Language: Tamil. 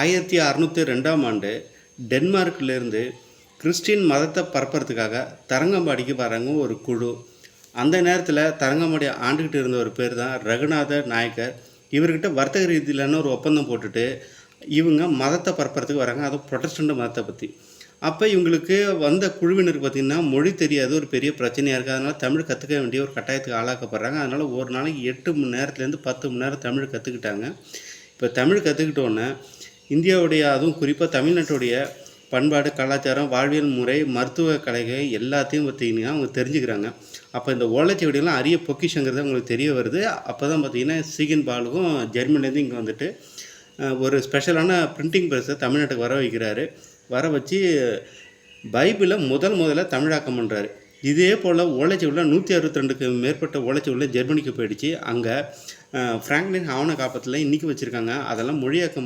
ஆயிரத்தி அறநூற்றி ரெண்டாம் ஆண்டு டென்மார்க்கிலிருந்து கிறிஸ்டின் மதத்தை பரப்புறதுக்காக தரங்கம்பாடிக்கு வராங்க ஒரு குழு. அந்த நேரத்தில் தரங்கம்பாடி ஆண்டுக்கிட்டு இருந்த ஒரு பேர் தான் ரகுநாத நாயக்கர். இவர்கிட்ட வர்த்தக ரீதியிலான ஒரு ஒப்பந்தம் போட்டுட்டு இவங்க மதத்தை பரப்புறதுக்கு வராங்க அதுவும் ப்ரொட்டஸ்டன்ட் மதத்தை பற்றி அப்போ இவங்களுக்கு வந்த குழுவினருக்கு பார்த்திங்கன்னா மொழி தெரியாது ஒரு பெரிய பிரச்சனையாக இருக்குது அதனால் தமிழ் கற்றுக்க வேண்டிய ஒரு கட்டாயத்துக்கு ஆளாக்கப்படுறாங்க. அதனால் ஒரு நாளைக்கு எட்டு மணி நேரத்துலேருந்து பத்து மணி நேரம் தமிழ் கற்றுக்கிட்டாங்க இப்போ தமிழ் கற்றுக்கிட்டோன்னே இந்தியாவுடைய அதுவும் குறிப்பாக தமிழ்நாட்டுடைய பண்பாடு கலாச்சாரம் வாழ்வியல் முறை மருத்துவ கலைகள் எல்லாத்தையும் பார்த்திங்கன்னா அவங்க தெரிஞ்சுக்கிறாங்க. அப்போ இந்த ஓலைச்சுவடியெல்லாம் அரிய பொக்கிஷங்கிறது அவங்களுக்கு தெரிய வருது. அப்போ தான் பார்த்திங்கன்னா சீகன் பாலுக்கும் ஜெர்மனிலேருந்து இங்கே வந்துட்டு ஒரு ஸ்பெஷலான பிரிண்டிங் ப்ரெஸ்ஸை தமிழ்நாட்டுக்கு வர வைக்கிறாரு. வர வச்சு பைபிளை முதல் முதல்ல தமிழாக்கம் பண்ணுறாரு இதே போல் ஓலைச்சுவடியில் நூற்றி அறுபத்தி ரெண்டுக்கு மேற்பட்ட ஓலைச்சுவடியில் ஜெர்மனிக்கு போயிடுச்சு. அங்கே ஃப்ராங்க்லின் ஆவண காப்பத்தில் இன்றைக்கி வச்சுருக்காங்க. அதெல்லாம் மொழியாக்கம்